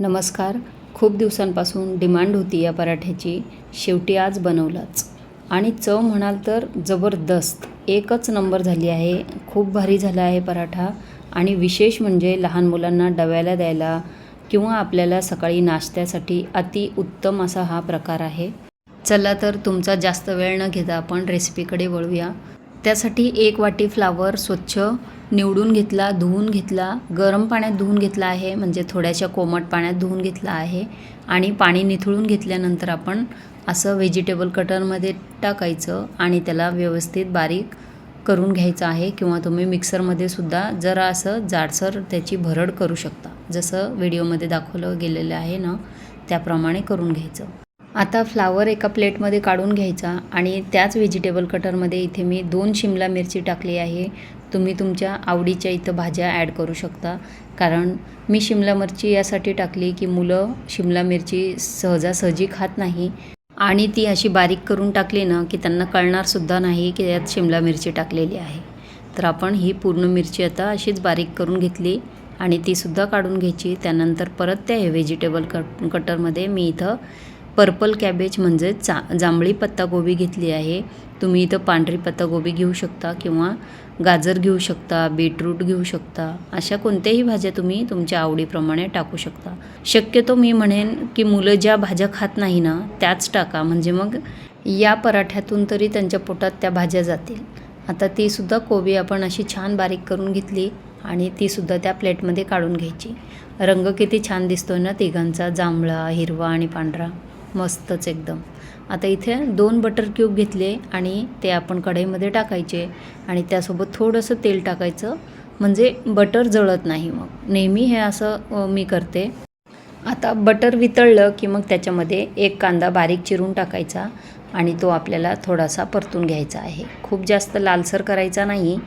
नमस्कार. खूप दिवसांपासून डिमांड होती या पराठ्याची. शेवटी आज बनवलाच. आणि चव म्हणाल तर जबरदस्त. एकच नंबर झाली आहे. खूप भारी झाला आहे पराठा. आणि विशेष म्हणजे लहान मुलांना डव्याला द्यायला किंवा आपल्याला सकाळी नाश्त्यासाठी अति उत्तम असा हा प्रकार आहे. चला तर तुमचा जास्त वेळ न घेता आपण रेसिपीकडे वळूया. त्यासाठी एक वाटी फ्लावर स्वच्छ निवडून घेतला धुवून घेतला गरम पाण्यात धुवून घेतला आहे म्हणजे थोड्याशा कोमट पाण्यात धुवून घेतला आहे आणि पाणी निथळून घेतल्यानंतर आपण असं व्हेजिटेबल कटरमध्ये टाकायचं आणि त्याला व्यवस्थित बारीक करून घ्यायचं आहे किंवा तुम्ही मिक्सरमध्ये सुद्धा जरा असं जाडसर त्याची भरड करू शकता. जसं व्हिडिओमध्ये दाखवलं गेलेलं आहे ना त्याप्रमाणे करून घ्यायचं. आता फ्लावर एका प्लेटमध्ये काढून घ्यायचा आणि त्याच व्हेजिटेबल कटरमध्ये इथे मी दोन शिमला मिरची टाकली आहे. तुम्ही तुमच्या आवडीच्या इथं भाज्या ॲड करू शकता. कारण मी शिमला मिरची यासाठी टाकली की मुलं शिमला मिरची सहजासहजी खात नाही. आणि ती अशी बारीक करून टाकली ना की त्यांना कळणारसुद्धा नाही की यात शिमला मिरची टाकलेली आहे. तर आपण ही पूर्ण मिरची आता अशीच बारीक करून घेतली आणि तीसुद्धा काढून घ्यायची. त्यानंतर परत त्या व्हेजिटेबल कट कटरमध्ये मी इथं पर्पल कॅबेज म्हणजेच जा जांभळी पत्तागोबी घेतली आहे. तुम्ही इथं पांढरी पत्तागोबी घेऊ शकता किंवा गाजर घेऊ शकता बीटरूट घेऊ शकता अशा कोणत्याही भाज्या तुम्ही तुमच्या आवडीप्रमाणे टाकू शकता. शक्यतो मी म्हणेन की मुलं ज्या भाज्या खात नाही ना त्याच टाका. म्हणजे मग या पराठ्यातून तरी त्यांच्या पोटात त्या भाज्या जातील. आता तीसुद्धा कोबी आपण अशी छान बारीक करून घेतली आणि तीसुद्धा त्या प्लेटमध्ये काढून घ्यायची. रंग किती छान दिसतो ना तिघांचा जांभळा हिरवा आणि पांढरा. मस्तच एकदम. आता इथे दोन बटर क्यूब घेतले आणि ते आपण कढईमध्ये टाकायचे आणि त्यासोबत थोडंसं तेल टाकायचं. म्हणजे बटर जळत नाही मग. नेहमी हे असं मी करते. आता बटर वितळलं की मग त्याच्यामध्ये एक कांदा बारीक चिरून टाकायचा आणि तो आपल्याला थोडासा परतून घ्यायचा आहे. खूप जास्त लालसर करायचा नाही.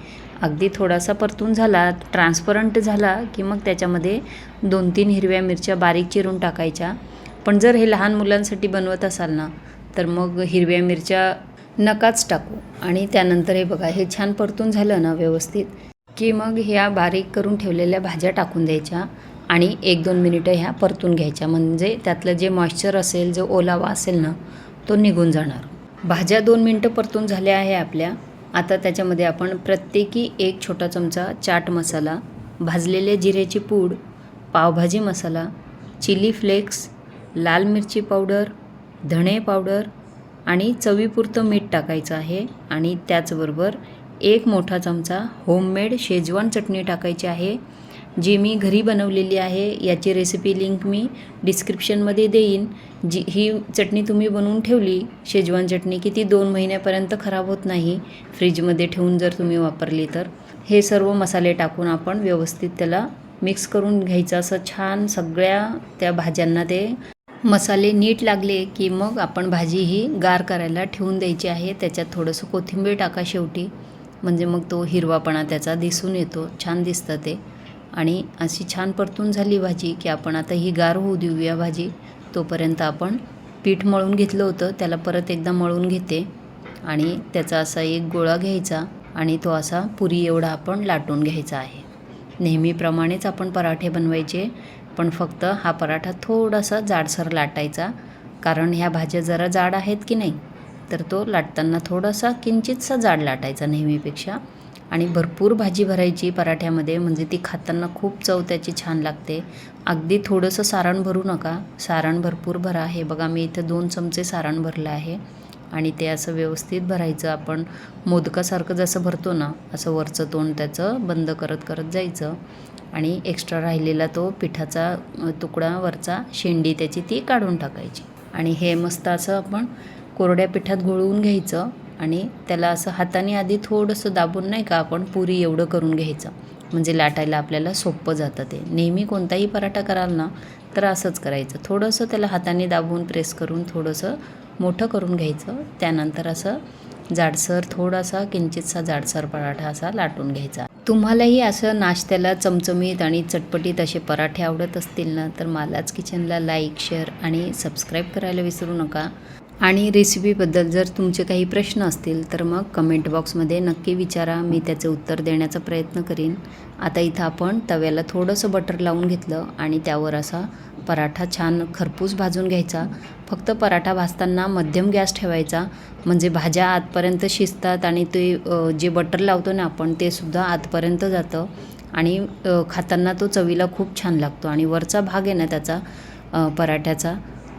अगदी थोडासा परतून झाला ट्रान्सपरंट झाला की मग त्याच्यामध्ये दोन तीन हिरव्या मिरच्या बारीक चिरून टाकायच्या. पण जर हे लहान मुलांसाठी बनवत असाल ना तर मग हिरव्या मिरच्या नकाच टाकू. आणि त्यानंतर हे बघा हे छान परतून झालं ना व्यवस्थित की मग ह्या बारीक करून ठेवलेल्या भाज्या टाकून द्यायच्या आणि एक दोन मिनिटं ह्या परतून घ्यायच्या. म्हणजे त्यातलं जे मॉइश्चर असेल जो ओलावा असेल ना तो निघून जाणार. भाज्या दोन मिनटं परतून झाल्या आहे आपल्या. आता त्याच्यामध्ये आपण प्रत्येकी एक छोटा चमचा चाट मसाला भाजलेल्या जिऱ्याची पूड पावभाजी मसाला चिली फ्लेक्स लाल मिरची पावडर धणे पावडर आणि चवीपुरतं मीठ टाकायचं आहे आणि त्याचबरोबर एक मोठा चमचा होममेड शेजवान चटणी टाकायची आहे जी मी घरी बनवलेली आहे. याची रेसिपी लिंक मी डिस्क्रिप्शनमध्ये देईन. जी ही चटणी तुम्ही बनवून ठेवली शेजवान चटणी की ती दोन महिन्यापर्यंत खराब होत नाही फ्रीजमध्ये ठेवून जर तुम्ही वापरली तर. हे सर्व मसाले टाकून आपण व्यवस्थित त्याला मिक्स करून घ्यायचं. असं छान सगळ्या त्या भाज्यांना ते मसाले नीट लागले की मग आपण भाजी ही गार करायला ठेवून द्यायची आहे. त्याच्यात थोडंसं कोथिंबीर टाका शेवटी. म्हणजे मग तो हिरवापणा त्याचा दिसून येतो. छान दिसतं ते. आणि अशी छान परतून झाली भाजी की आपण आता ही गार होऊ देऊया भाजी. तोपर्यंत आपण पीठ मळून घेतलं होतं. त्याला परत एकदा मळून घेते. आणि त्याचा असा एक गोळा घ्यायचा आणि तो असा पुरी एवढा आपण लाटून घ्यायचा आहे. नेहमीप्रमाणेच आपण पराठे बनवायचे. पण फक्त हा पराठा थोडासा जाडसर लाटायचा कारण ह्या भाज्या जरा जाड आहेत की नाही तर तो लाटताना थोडासा किंचितसा जाड लाटायचा नेहमीपेक्षा. आणि भरपूर भाजी भरायची पराठ्यामध्ये म्हणजे ती खाताना खूप चव त्याची छान लागते. अगदी थोडंसं सारण भरू नका. सारण भरपूर भरा. हे बघा मी इथं दोन चमचे सारण भरलं आहे. आणि ते असं व्यवस्थित भरायचं. आपण मोदकासारखं जसं भरतो ना असं वरचं तोंड त्याचं बंद करत करत जायचं. आणि एक्स्ट्रा राहिलेला तो पिठाचा तुकडा वरचा शेंडी त्याची ती काढून टाकायची. आणि हे मस्त असं आपण कोरड्या पिठात घोळवून घ्यायचं आणि त्याला असं हाताने आधी थोडंसं दाबून नाही का आपण पुरी एवढं करून घ्यायचं. म्हणजे लाटायला आपल्याला सोपं जातं ते. नेहमी कोणताही पराठा कराल ना तर असंच करायचं. थोडंसं त्याला हाताने दाबून प्रेस करून थोडंसं मोठं करून घ्यायचं. त्यानंतर असं जाडसर थोडासा किंचितसा जाडसर पराठा असा लाटून घ्यायचा. तुम्हालाही असं नाश्त्याला चमचमीत आणि चटपटीत असे पराठे आवडत असतील ना तर मालाच किचनला लाईक शेअर आणि सबस्क्राईब करायला विसरू नका. आणि रेसिपीबद्दल जर तुमचे काही प्रश्न असतील तर मग कमेंट बॉक्समध्ये नक्की विचारा. मी त्याचे उत्तर देण्याचा प्रयत्न करीन. आता इथं आपण तव्याला थोडंसं बटर लावून घेतलं आणि त्यावर असा पराठा छान खरपूस भाजून घ्यायचा. फक्त पराठा भाजताना मध्यम गॅस ठेवायचा. म्हणजे भाज्या आतपर्यंत शिजतात आणि ते जे बटर लावतो ना आपण ते सुद्धा आतपर्यंत जातं. आणि खाताना तो चवीला खूप छान लागतो. आणि वरचा भाग आहे ना त्याचा पराठ्याचा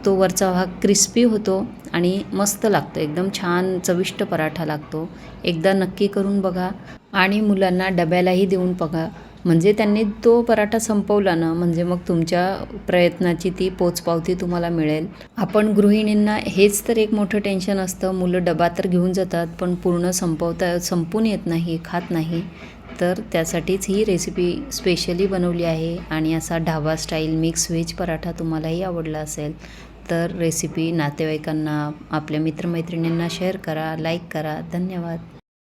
तो वरचा भाग क्रिस्पी होतो आणि मस्त लागतो. एकदम छान चविष्ट पराठा लागतो. एकदा नक्की करून बघा. आणि मुलांना डब्यालाही देऊन बघा. म्हणजे त्यांनी तो पराठा संपवला ना म्हणजे मग तुमच्या प्रयत्नाची ती पोचपावती तुम्हाला मिळेल. आपण गृहिणींना हेच तर एक मोठं टेन्शन असतं मुलं डबा तर घेऊन जातात पण पूर्ण संपवता संपून येत नाही खात नाही. तर त्यासाठीच ही रेसिपी स्पेशली बनवली आहे आणि असा dhaba style mix veg paratha तुम्हालाही आवडला असेल तर रेसिपी नातेवाईकांना आपल्या मित्रमैत्रिणींना शेअर करा लाईक करा. धन्यवाद.